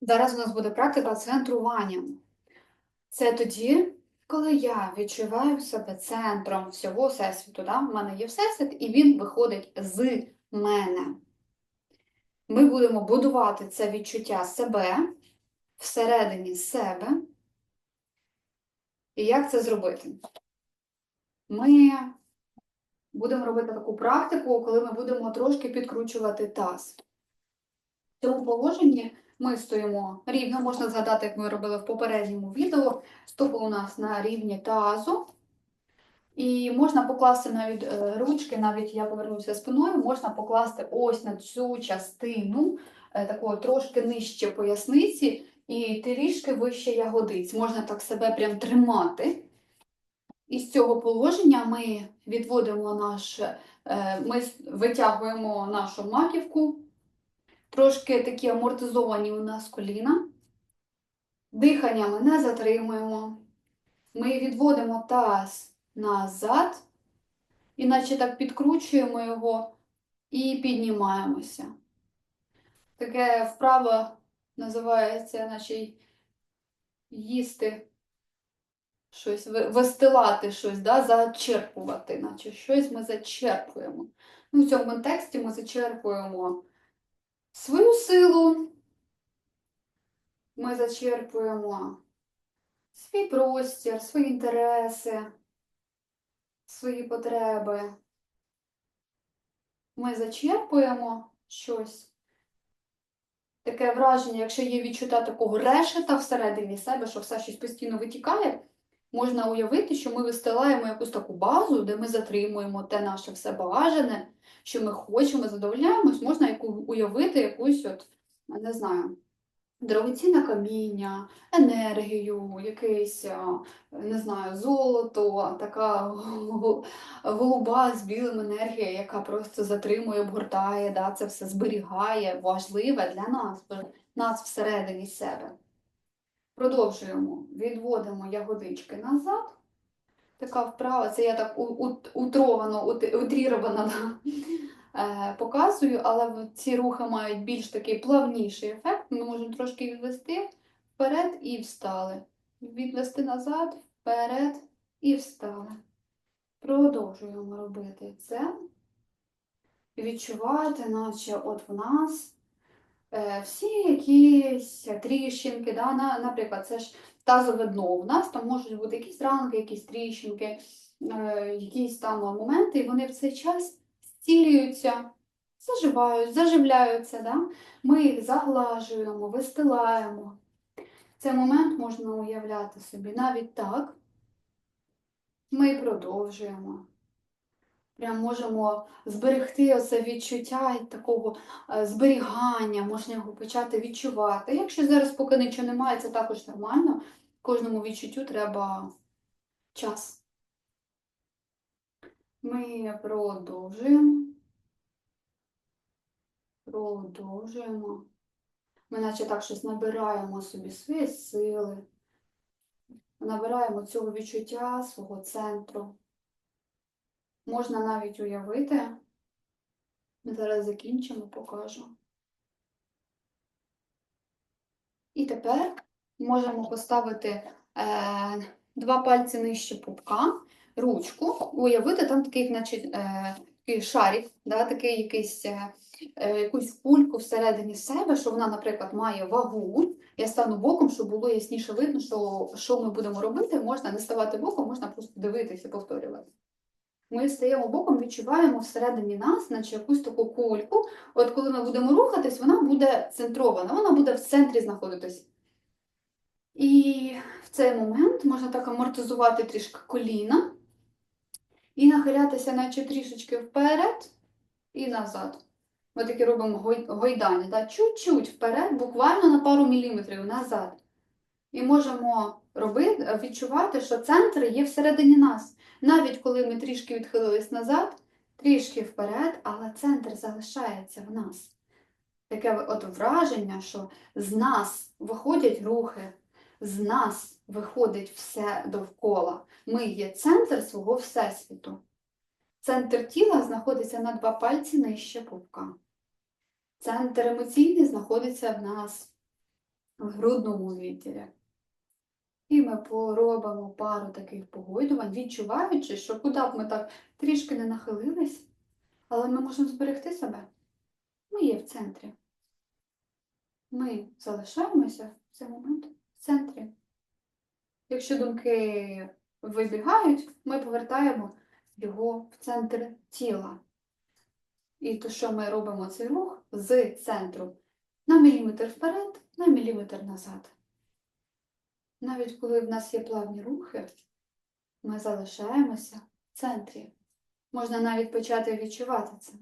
Зараз у нас буде практика центрування. Це тоді, коли я відчуваю себе центром всього Всесвіту. Да? У мене є Всесвіт, і він виходить з мене. Ми будемо будувати це відчуття себе всередині себе. І як це зробити? Ми будемо робити таку практику, коли ми будемо трошки підкручувати таз. В цьому положенні ми стоїмо рівно, можна згадати, як ми робили в попередньому відео. Стопи у нас на рівні тазу. І можна покласти навіть е, ручки, навіть я повернуся спиною, можна покласти ось на цю частину, е, такого трошки нижче поясниці, і трішки вище ягодиць. Можна так себе прям тримати. І з цього положення ми відводимо наш, е, ми витягуємо нашу маківку, трошки такі амортизовані у нас коліна. Дихання ми не затримуємо. Ми відводимо таз назад, іначе так підкручуємо його і піднімаємося. Таке вправо називається, наче їсти щось, вистилати щось, да? зачерпувати, наче щось ми зачерпуємо. Ну, В цьому контексті ми зачерпуємо свою силу, ми зачерпуємо свій простір, свої інтереси, свої потреби. Ми зачерпуємо щось. Таке враження, якщо є відчуття такого решета всередині себе, що все щось постійно витікає, можна уявити, що ми вистилаємо якусь таку базу, де ми затримуємо те наше все бажане, що ми хочемо, задовольняємось, можна яку, уявити якусь, от, не знаю, дорогоцінне каміння, енергію, якесь, не знаю, золото, така голуба з білим енергією, яка просто затримує, обгортає, да, це все зберігає, важливе для нас, нас всередині себе. Продовжуємо, відводимо ягодички назад. Така вправа, це я так утровано, утріровано е, показую, але ці рухи мають більш такий плавніший ефект. Ми можемо трошки відвести вперед і встали. Відвести назад, вперед і встали. Продовжуємо робити це. Відчувати, наче от в нас Е, всі якісь тріщинки, да, наприклад, це ж тазове дно. У нас там можуть бути якісь ранки, якісь тріщинки, е, якісь там моменти, і вони в цей час зцілюються, заживають, заживляються. Да? Ми їх заглажуємо, вистилаємо. Цей момент можна уявляти собі навіть так. Ми продовжуємо. Прям можемо зберегти оце відчуття такого е, зберігання, можна його почати відчувати. Якщо зараз поки нічого немає, це також нормально. Кожному відчуттю треба час. Ми продовжуємо. Продовжуємо. Ми наче так щось набираємо собі свої сили, набираємо цього відчуття свого центру. Можна навіть уявити. Ми зараз закінчимо, покажу. І тепер можемо поставити е, два пальці нижче пупка, ручку, уявити там такий, значить, е, такий шарик, да, такий якийсь, е, якусь кульку всередині себе, що вона, наприклад, має вагу. Я стану боком, щоб було ясніше видно, що, що ми будемо робити. Можна не ставати боком, можна просто дивитися повторювати. Ми стаємо боком, відчуваємо всередині нас, наче якусь таку кульку. От коли ми будемо рухатись, вона буде центрована, вона буде в центрі знаходитись. І в цей момент можна так амортизувати трішки коліна і нахилятися, наче трішечки вперед і назад. Ми такі робимо гойдання, да? чуть-чуть вперед, буквально на пару міліметрів назад. І можемо робити, відчувати, що центр є всередині нас. Навіть коли ми трішки відхилились назад, трішки вперед, але центр залишається в нас. Таке от враження, що з нас виходять рухи, з нас виходить все довкола. Ми є центр свого Всесвіту. Центр тіла знаходиться на два пальці нижче пупка. Центр емоційний знаходиться в нас в грудному відділі. І ми поробимо пару таких погойдувань, відчуваючи, що куди б ми так трішки не нахилились, але ми можемо зберегти себе. Ми є в центрі. Ми залишаємося в цей момент центрі. Якщо думки вибігають, ми повертаємо його в центр тіла. І то, що ми робимо цей рух з центру на міліметр вперед, на міліметр назад. Навіть коли в нас є плавні рухи, ми залишаємося в центрі. Можна навіть почати відчувати це.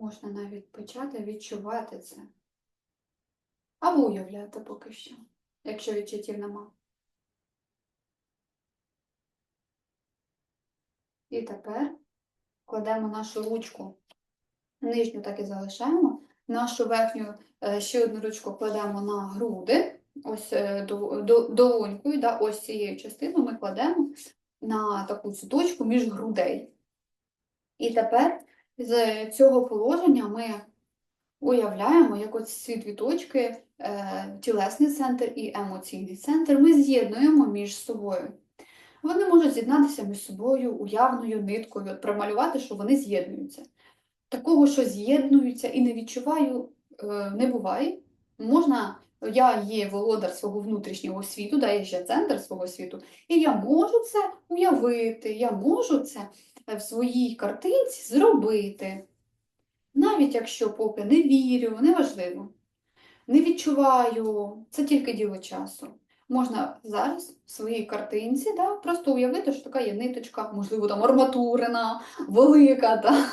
Можна навіть почати відчувати це. Або уявляти поки що, якщо відчуттів нема. І тепер кладемо нашу ручку. Нижню так і залишаємо. Нашу верхню е, ще одну ручку кладемо на груди. Ось е, до- до- долонькою, да, ось цією частиною ми кладемо на таку цю точку між грудей. І тепер з цього положення ми уявляємо, як ось ці дві точки, е, тілесний центр і емоційний центр, ми з'єднуємо між собою. Вони можуть з'єднатися між собою уявною ниткою, от промалювати, що вони з'єднуються. Такого, що з'єднуються і не відчуваю, е, не буває. Можна, я є володар свого внутрішнього світу, да, я ще центр свого світу, і я можу це уявити, я можу це е, в своїй картинці зробити. Навіть якщо поки не вірю, неважливо. Не відчуваю, це тільки діло часу. Можна зараз в своїй картинці да, просто уявити, що така є ниточка, можливо, там арматурина, велика, да.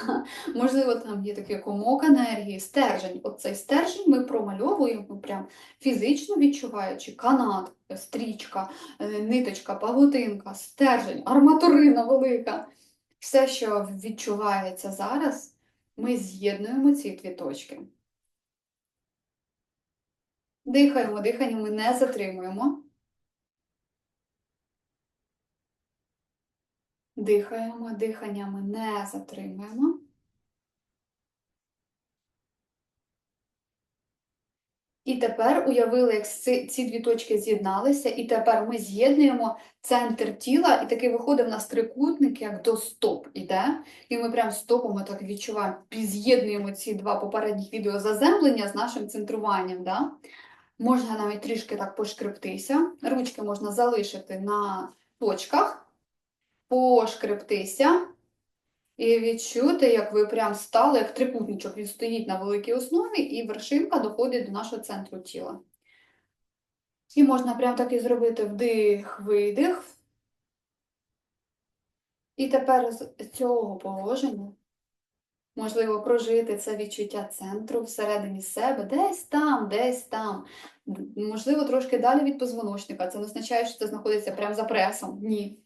можливо, там є такий комок енергії, стержень. Оцей стержень ми промальовуємо прям фізично відчуваючи канат, стрічка, е, ниточка, павутинка, стержень, арматурина велика. Все, що відчувається зараз, ми з'єднуємо ці дві точки. Дихаємо, дихання ми не затримуємо. Дихаємо, дихання ми не затримуємо. І тепер уявили, як ці, дві точки з'єдналися, і тепер ми з'єднуємо центр тіла, і такий виходить в нас трикутник, як до стоп іде. І ми прям стопом так відчуваємо, з'єднуємо ці два попередніх відео заземлення з нашим центруванням. Да? Можна навіть трішки так пошкрептися. Ручки можна залишити на точках, пошкрептися і відчути, як ви прям стали, як трикутничок. Він стоїть на великій основі, і вершинка доходить до нашого центру тіла. І можна прям так і зробити вдих, видих. І тепер з цього положення можливо прожити це відчуття центру всередині себе, десь там, десь там. Можливо, трошки далі від позвоночника. Це не означає, що це знаходиться прямо за пресом. Ні.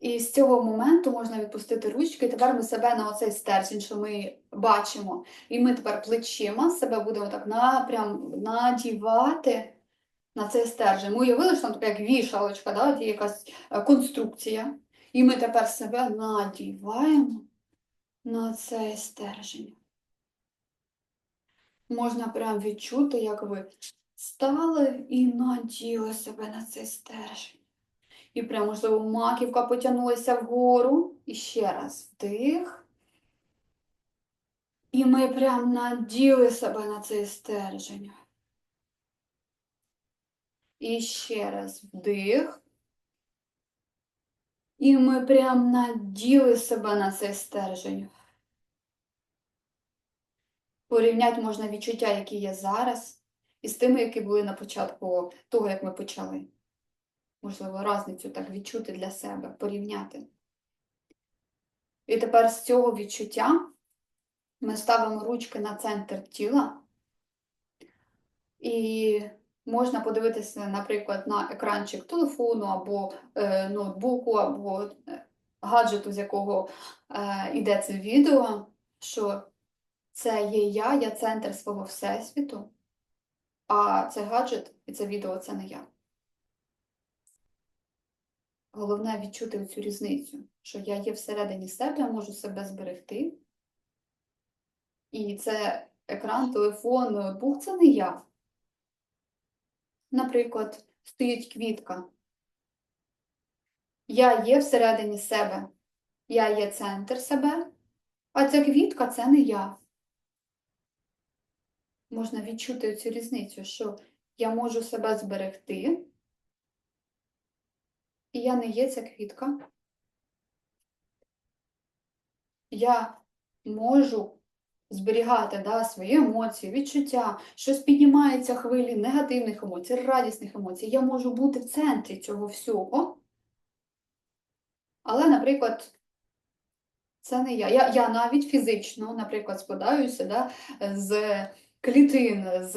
І з цього моменту можна відпустити ручки, і тепер ми себе на оцей стержень, що ми бачимо. І ми тепер плечима себе будемо так на, прям надівати на цей стержень. Ми уявили, що там така як вішалочка, да? є якась е, конструкція. І ми тепер себе надіваємо на цей стержень. Можна прям відчути, як ви стали і наділи себе на цей стержень. І прям, можливо, маківка потягнулася вгору. І ще раз вдих. І ми прям наділи себе на цей стержень. І ще раз вдих. І ми прям наділи себе на цей стержень. Порівняти можна відчуття, які є зараз, із тими, які були на початку того, як ми почали. Можливо, разницю так відчути для себе, порівняти. І тепер з цього відчуття ми ставимо ручки на центр тіла. І можна подивитися, наприклад, на екранчик телефону або е, ноутбуку, або е, гаджету, з якого е, йде це відео, що це є я, я центр свого всесвіту, а це гаджет і це відео це не я. Головне відчути цю різницю, що я є всередині себе, я можу себе зберегти, І це екран, телефон, ноутбук це не я. Наприклад, стоїть квітка. Я є всередині себе. Я є центр себе, а ця квітка це не я. Можна відчути цю різницю, що я можу себе зберегти, і я не є ця квітка. Я можу зберігати да, свої емоції, відчуття, щось піднімається хвилі негативних емоцій, радісних емоцій. Я можу бути в центрі цього всього. Але, наприклад, це не я. Я, я навіть фізично, наприклад, складаюся да, з клітин, з,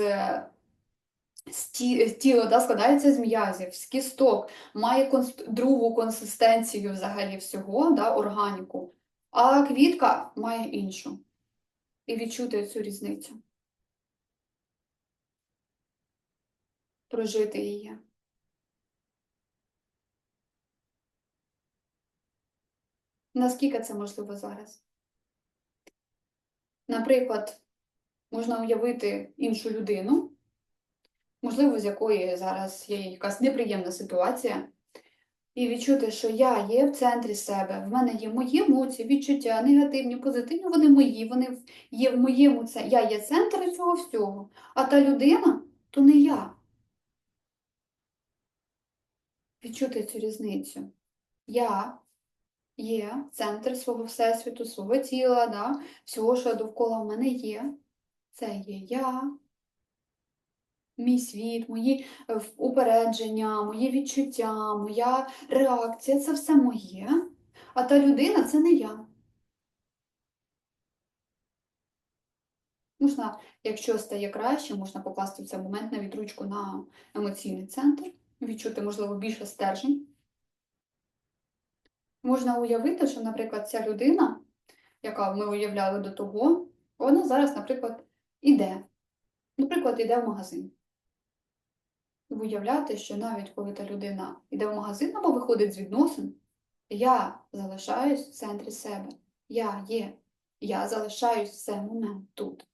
з, ті, да, складається з м'язів, з кісток, має конс- другу консистенцію взагалі всього, да, органіку, а квітка має іншу. І відчути цю різницю. Прожити її. Наскільки це можливо зараз? Наприклад, можна уявити іншу людину, можливо, з якої зараз є якась неприємна ситуація, і відчути, що я є в центрі себе, в мене є мої емоції, відчуття, негативні, позитивні, вони мої, вони є в моєму це. Я є центр цього всього, а та людина то не я. Відчути цю різницю. Я є центр свого всесвіту, свого тіла, да? всього, що довкола в мене є. Це є я, мій світ, мої е, упередження, мої відчуття, моя реакція це все моє, а та людина це не я. Можна, якщо стає краще, можна покласти в цей момент навіть ручку на емоційний центр, відчути, можливо, більше стержень. Можна уявити, що, наприклад, ця людина, яка ми уявляли до того, вона зараз, наприклад, іде. Наприклад, іде в магазин. Уявляти, що навіть коли та людина йде в магазин або виходить з відносин, я залишаюсь в центрі себе. Я є. Я залишаюсь в цей момент тут.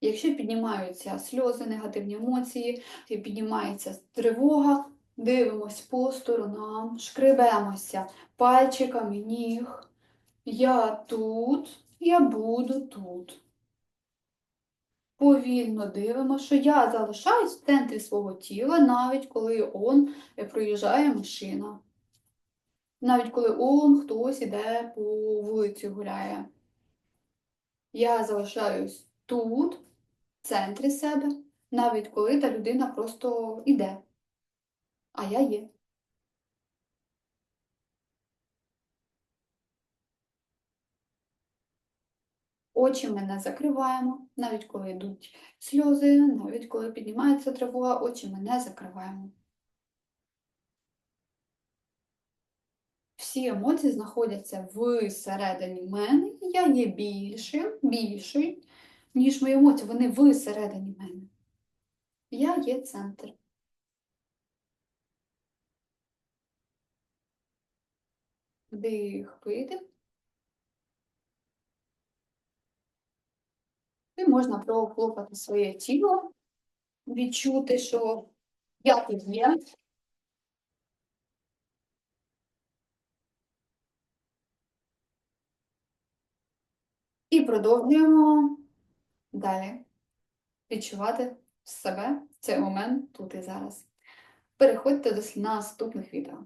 Якщо піднімаються сльози, негативні емоції, піднімається тривога, дивимось по сторонам, шкребемося пальчиками ніг. Я тут, я буду тут. Повільно дивимося, що я залишаюсь в центрі свого тіла, навіть коли он е, проїжджає машина. Навіть коли он хтось іде по вулиці гуляє. Я залишаюсь тут, в центрі себе, навіть коли та людина просто іде. А я є. Очі ми не закриваємо, навіть коли йдуть сльози, навіть коли піднімається тривога, очі ми не закриваємо. Всі емоції знаходяться всередині мене, я є більшим, більший, ніж мої емоції. Вони всередині мене. Я є центр. Вдих, видих. І можна прохлопати своє тіло, відчути, що я тут є. І продовжуємо далі відчувати себе в цей момент тут і зараз. Переходьте до наступних відео.